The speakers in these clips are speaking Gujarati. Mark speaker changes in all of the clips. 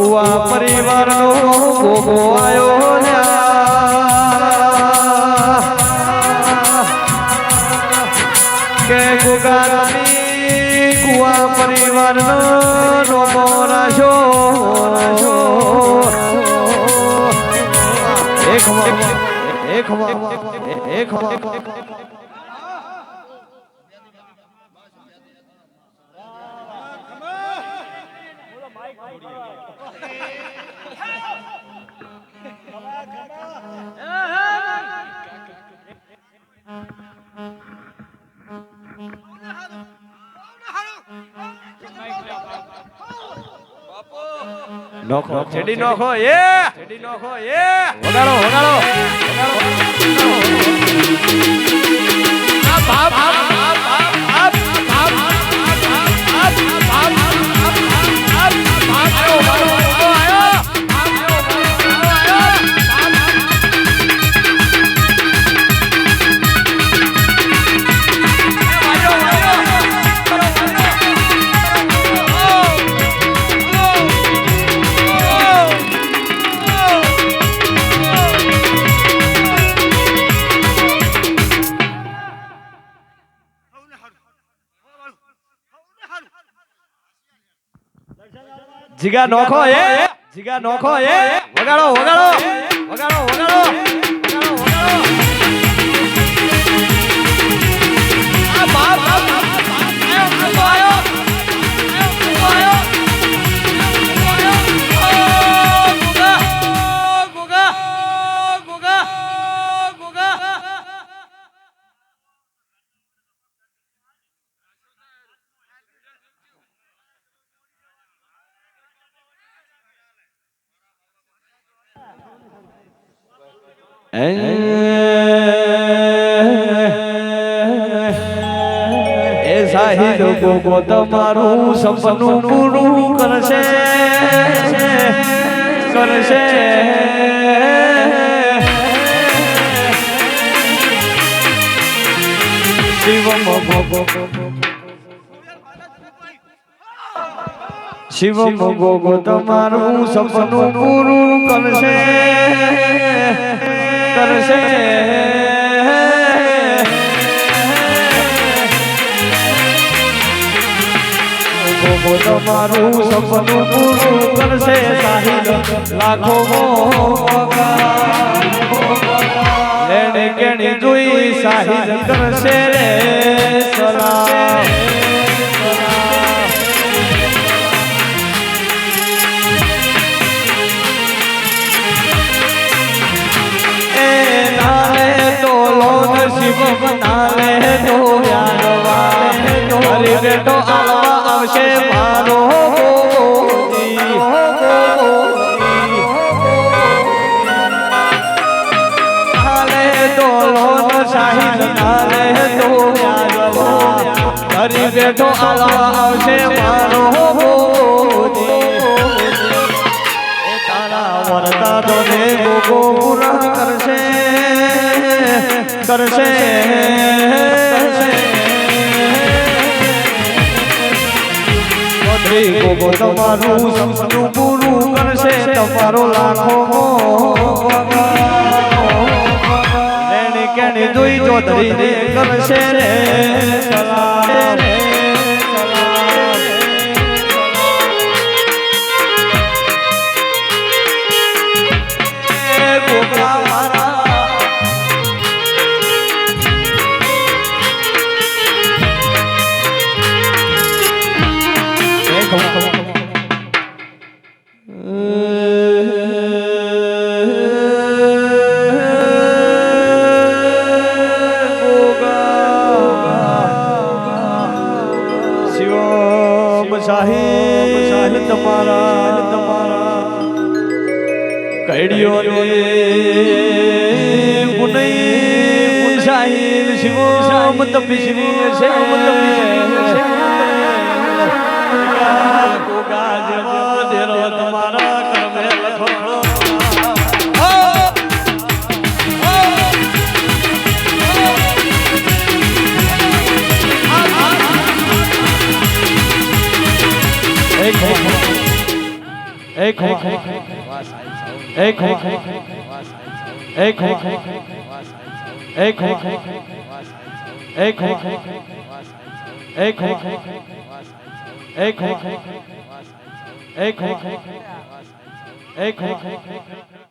Speaker 1: કુવા પરિવારનો ભોગો આયો લ્યા. કે ગુગારની કુવા પરિવારનો રોમો રાશો એક એક એક નોખો ચેડી નોખો એ ચેડી નોખો એ વગાડો વગાડો આપ આપ આપ આપ આપ આપ આપ આપ આપ આયો મારો જીગા નોખો એ જીગા નોખો એ વગાડો વગાડો વગાડો વગાડો. ગોગો તમારું સપનું પૂરું કરશે. કરશે. શિવમ શિવમ ગોગો તમારું સપનું પૂરું કરશે. કરશે. ગોગો તમારું સપનું પૂરું કરશે સાહિલ. લાખો લેણે કેણી જોઈ સાહિલ કરશે રે સલામ. શિવ નાલે તો હરી બેટો આવશે બેઠો આવા આવશે મારો તારા વરતા તો ને લોકો પૂરા કરશે. કરશે. ગોગો તમારું સપનું પૂરું કરશે. તમારો લાખો કેણી દુઈ ચોધરી કરશે. રે સલા એ ખો એ ખો એ ખો એ ખો એ ખો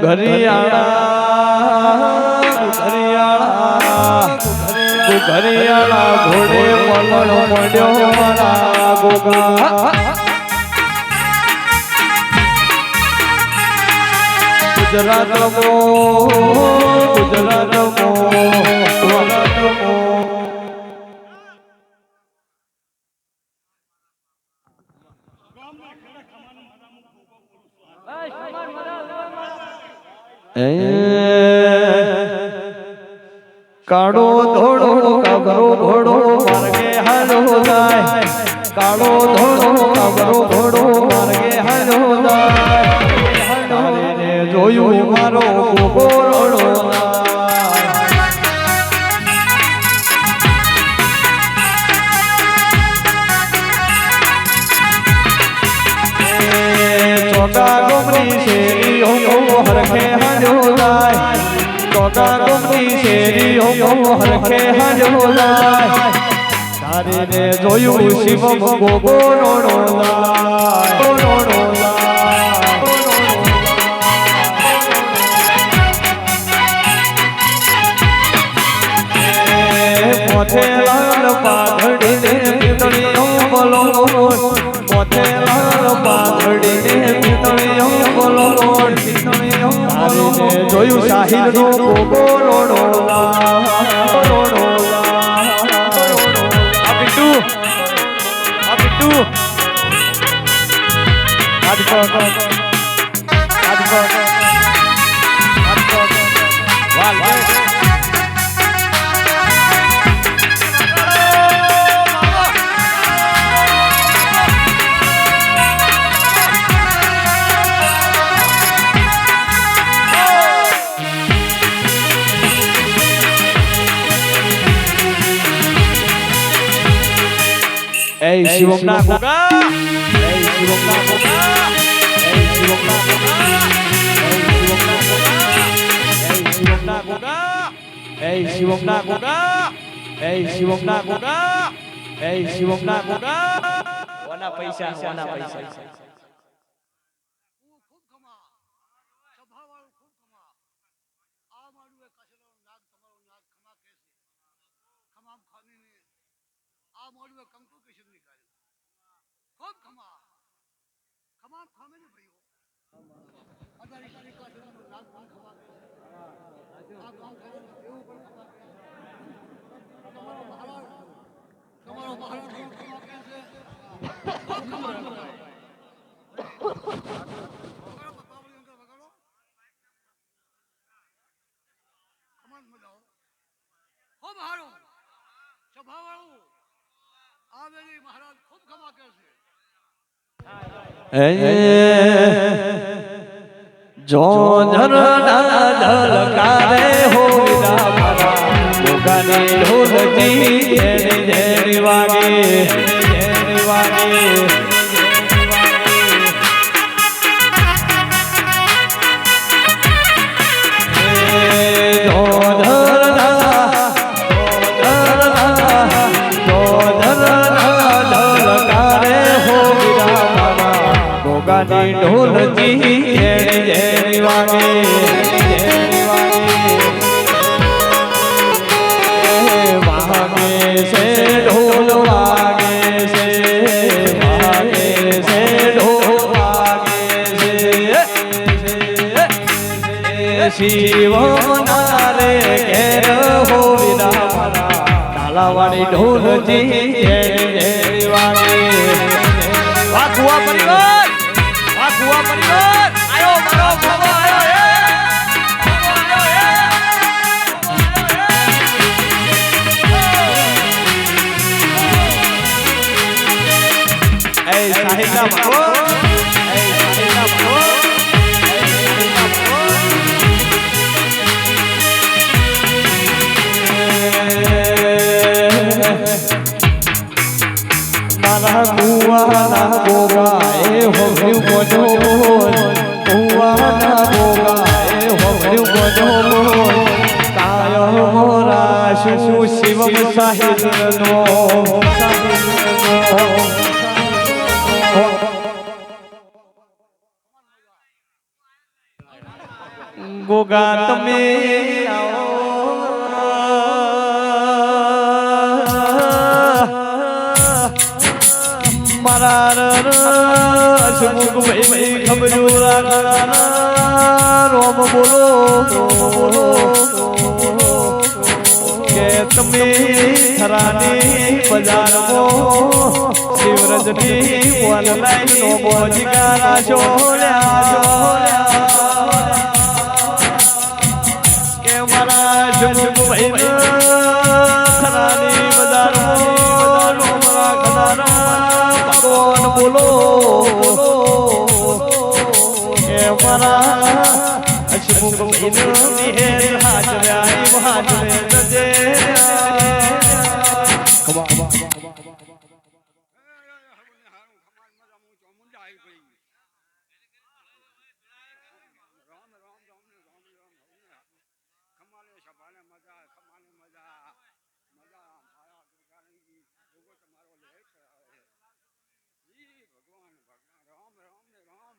Speaker 1: ઘરિયાળા ઘરિયાળા ઘરિયાળા ઘોડે પલણ પડ્યો મારા ગોગા ગુજરાત ગુજરાત કાળો ધોળો કબરો ઘોડો માર્ગે હાલો જાય. કાળો ધોળો કબરો ઘોડો માર્ગે હાલો જાય. જોયું મારો ચોકા ગોમની શેરીઓ હરખે હજો જાય કોકા કોકી શેરીઓ હરખે હજો જાય તારે ને જોયું શિવ ગોગો નો નો લાય નો નો લાય પોતે લાલ પાઘ જોયું સાહિલ નો ગોગો શિવમના ગોગા જય શિવમના ગોગા જય શિવમના ગોગા જય શિવમના ગોગા જય શિવમના ગોગા જય શિવમના ગોગા જય શિવમના ગોગા
Speaker 2: ઓના પૈસા ઓના પૈસા
Speaker 3: આ મોડવે કંકુ કિશન નીકળ્યું ખૂબ ખમા ખમા ખમે ને ભાઈઓ અદારી કાલી કાઢવાનું લાગ વાન ખવા આ ગામ ખાવાનું એવું પણ ખવા તમારો મહારાજ તમારો મહારાજ ખૂબ ખમા કે છે? ખૂબ ખમા ખમાન મજાઓ ખૂબ હારું. સ્વભાવ વાળું આવેલી મહારાજ ખૂબ ખમા કરશે
Speaker 1: જો ઝરણા ઝલકારે હોય રામા ભગવાન શિવો નારે ઘેર હો વિદારા તાલાવાળી ઢોલજી દેવાણી કુવાના ગોગા એ હોમ્યું બજો બોલ ગોગા તમે આવો. અશમુખ ભાઈ ખબજો રાખવાના રોમ બોલો બોલો કે તમે થરાની બજારમાં શિવરજની ઓનલાઈન નો બોજગારા છોડ્યા કે મારા ભગવાન બોલો કે મારા અશમુખ ભાઈ નિહેર હાજરાઈ હાજરે નજે
Speaker 3: રામ રામ રામ ને રામ રામ રામ ને ખમાલે સભાને મજા ખમાને મજા મજા માયા દુર્ગાની ભોગો તમારો લે કરાવે ઈ ભગવાન ભગવાન રામ રામ ને રામ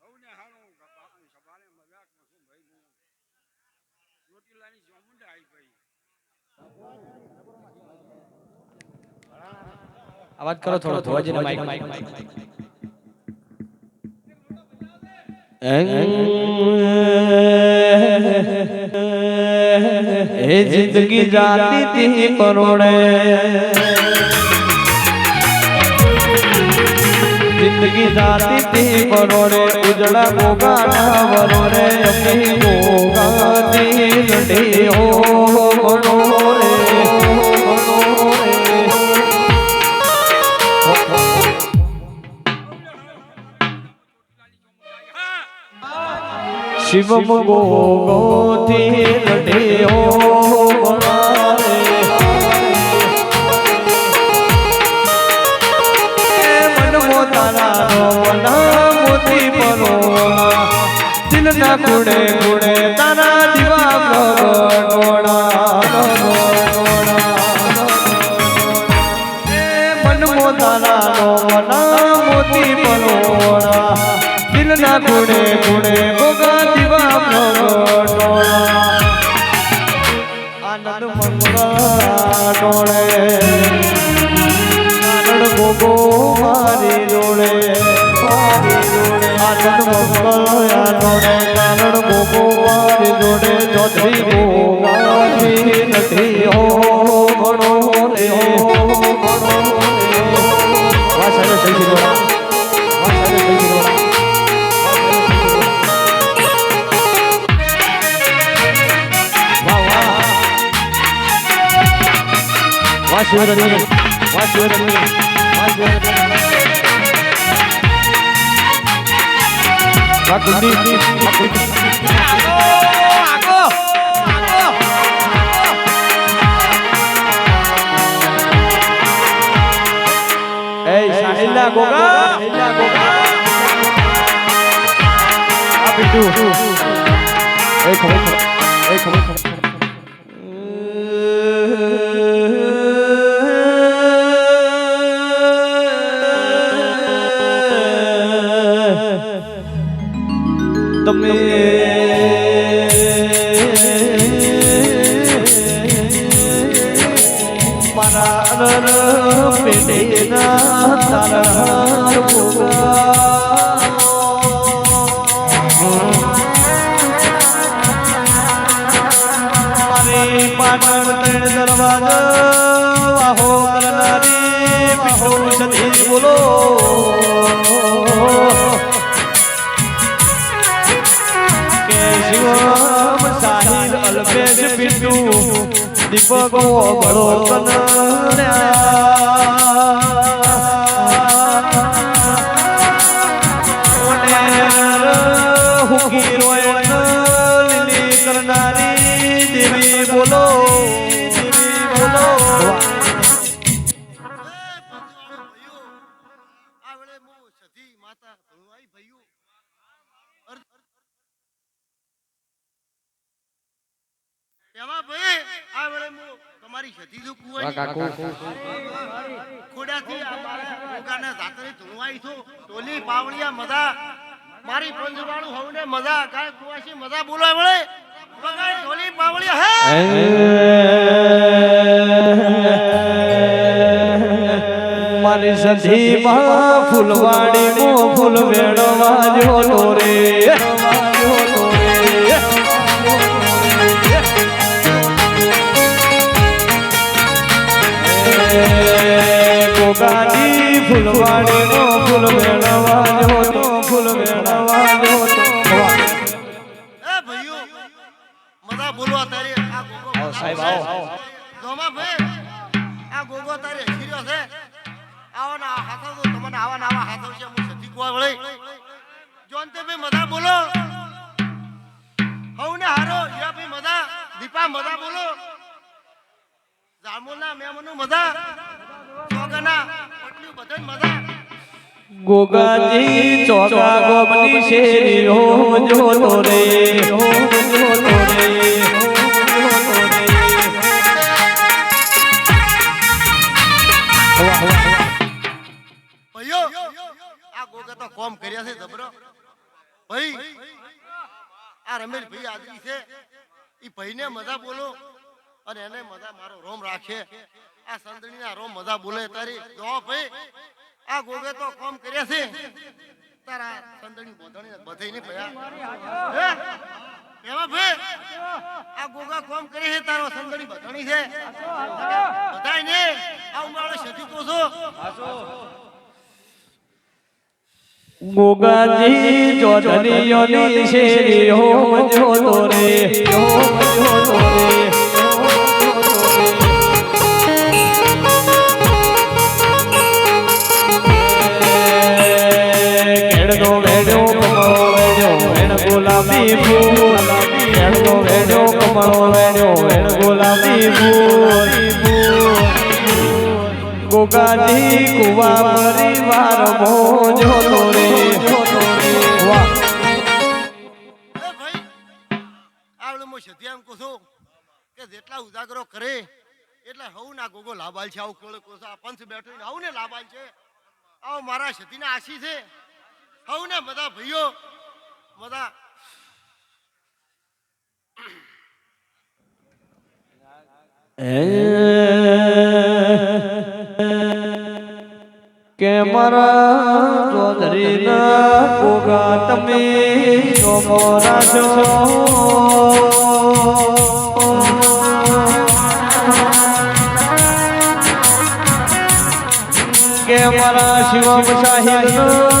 Speaker 3: હવને હારું બાપની સભાને મજાકમાં શું ભાઈ હું ચોટીલાની ચામુંડા આવી ગઈ.
Speaker 2: અવાજ કરો થોડો ધોવાજીને માઈક
Speaker 1: એ જિંદગી જાતી તી કરોડે જિંદગી જાતી તી બરોરે ઉજળા મોગાના બરોરે અમી મોગાની લડીઓ બરોરે શિવમ ગોગોથી લડ્યો મનારે મોતી પરોણા દિલના કુડે કુડે તારા જોડે ચોધરી ગોગાથી નથી હો ઘણો રે હો ગણો રે વાહ સાહેબ સહી કીધું વાહ સાહેબ સહી કીધું વાહ વાહ ગોગા એ ખબર ખબર એ ખબર ખબર. બળો
Speaker 2: મજા કાય કુવાસી મજા બોલાય વળે બગાય ઢોલી બાવળી, હે!
Speaker 1: મારી સધીમાં ફૂલવાડી મો ફૂલ વેણવા જો રે
Speaker 4: આવો
Speaker 2: ના હારો દીપા મજા બોલો. જામોના મેમનું મજા સોગના પટલી બધાને મજા
Speaker 1: ગોગાજી ચોગા ગોમની શેરી હો જો તો રે હો.
Speaker 2: ભાઈને મજા બોલો. અને એને મજા મારો રોમ રાખે. આ સંતણી ના રોમ મજા બોલે, તારી જો ભાઈ. આ ગોગે તો કોમ કર્યા છે. તારા સંતણી બોધણી બધે નહીં ભયા. એવા ભાઈ? આ ગોગા કોમ કરે છે, તારો સંતણી બધાણી છે. બધાય ને? આ ઉમાળે સતી કો છો.
Speaker 1: ગોગાજી જોધનીઓની શેરી હો છો તો રે. વેડો વેણ્યો વેણ ગુલાબી ફૂલ. ગોગાજી કુવા પરિવાર મોજો રે
Speaker 2: કે જેટલા ઉજાગરો કરે, એટલે હવ ના ગોગો લાભાલ છે. આવું કોળે કોસો આ બેઠો ને આવું ને લાભાલ છે. આવો મારા સતીના આશી છે. હવ ને બધા ભાઈઓ, બધા
Speaker 1: કે મારા ચૌધરી ના ગોગા તમે જોમો છો. કે મારા શિવમ સાહિબ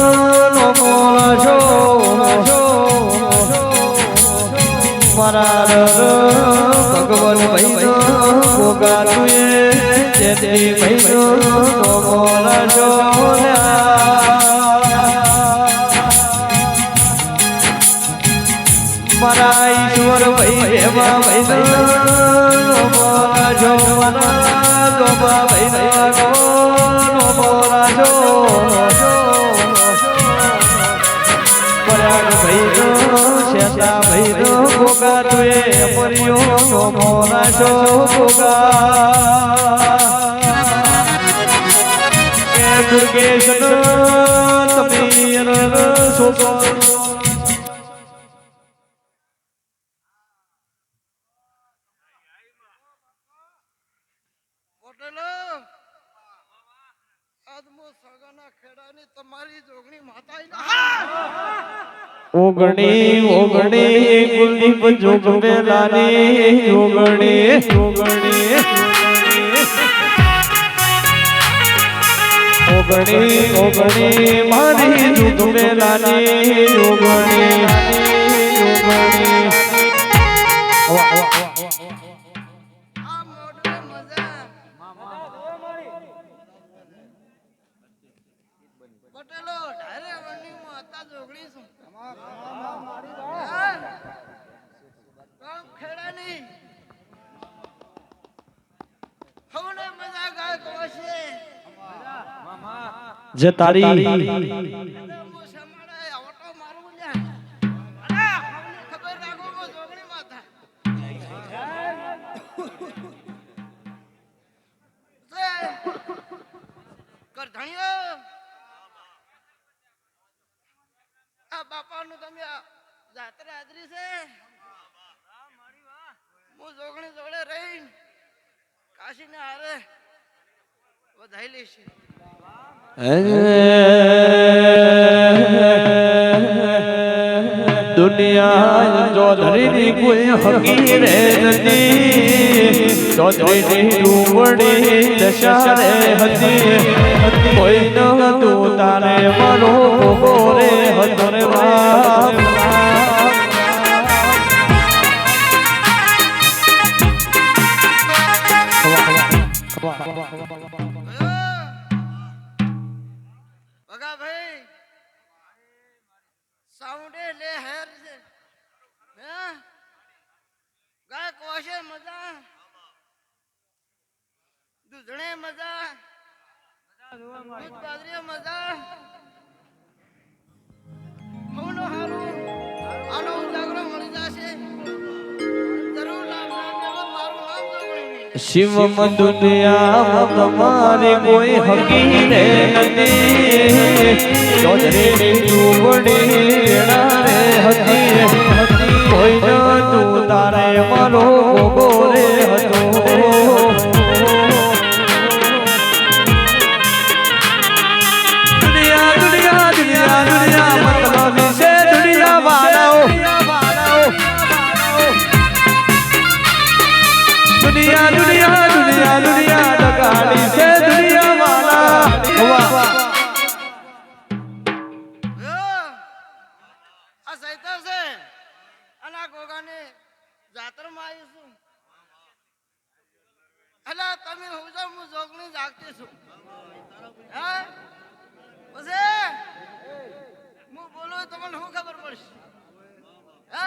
Speaker 1: ગોગા તુએ કે દુર્ગેશ ઓગણી ઓગણી કુલદીપ જોગ મેલાની ઓગણી ઓગણી ઓગણી ઓગણી મારી જુગ મેલાની ઓગણી જે તારી
Speaker 3: બાપાનું તમે જાત્રા હાજરી છે હું જોગણી જોડે રહીને કાશીને હારે વધાઈ લઈશ
Speaker 1: દુનિયા ચૌધરીની કોઈ હકીરે નથી. ચૌધરીની ડુંગળી દશા રે હતી. કોઈ ન હતું, તારે મારો ભોગો રે હતો રે શિવમ દુનિયામાં તમારે કોઈ હકીને નથી. ચૌધરીની ડુંગળી રે હતી કોઈ તું તારે મારો ભોગો હતો. દુનિયા દુનિયા દુનિયા દુનિયા ડગાડી છે દુનિયા વાળા વાહ
Speaker 3: આ સૈતર છે અને આ ગોગાને જાત્રામાં આવીશું અલા તમે હું જાઉં હું જોગણી જાગતી છું હે પછી હું બોલું તમને શું ખબર પડશે હે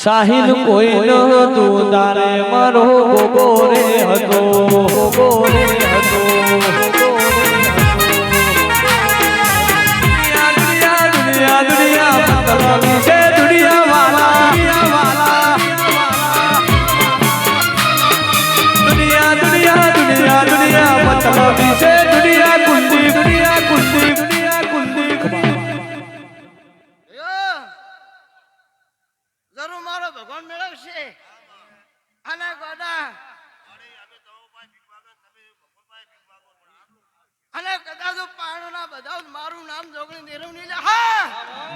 Speaker 1: સાહિલ કોઈ ન તું તારે મારો રે હતો. રે હતો.
Speaker 3: અને કદાચ પાણોના બધા મારું નામ જોગણી નિરવની લે હા!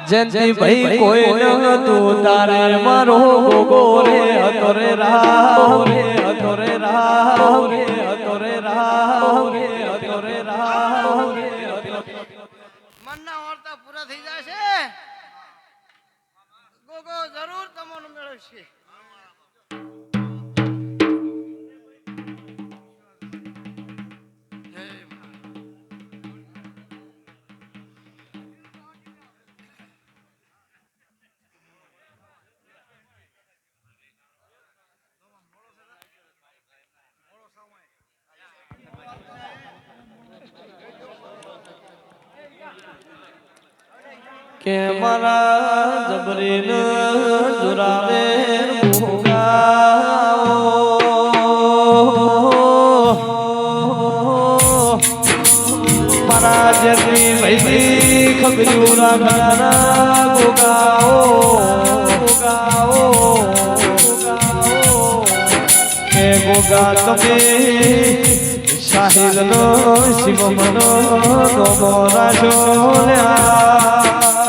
Speaker 1: જયંતિ ભાઈ કોઈ ન તું તારે મારો ભોગો રે હતો રે રાવ રે હતો રે રાવ રે હતો રે રાવ રે હતો રે રાવ રે
Speaker 3: મનના વાર્તા પૂરા થઈ જશે ગોગો જરૂર તમને મેળવશે.
Speaker 1: કે મારા જબરીન જુરાવે મારા જેટલી વૈદી ખબર્યું રાખનારા ગોગાઓ. ગોગાઓ. કે ગોગા તમે સાહિલ નો શિવ મનો ગોગો રાજો મારા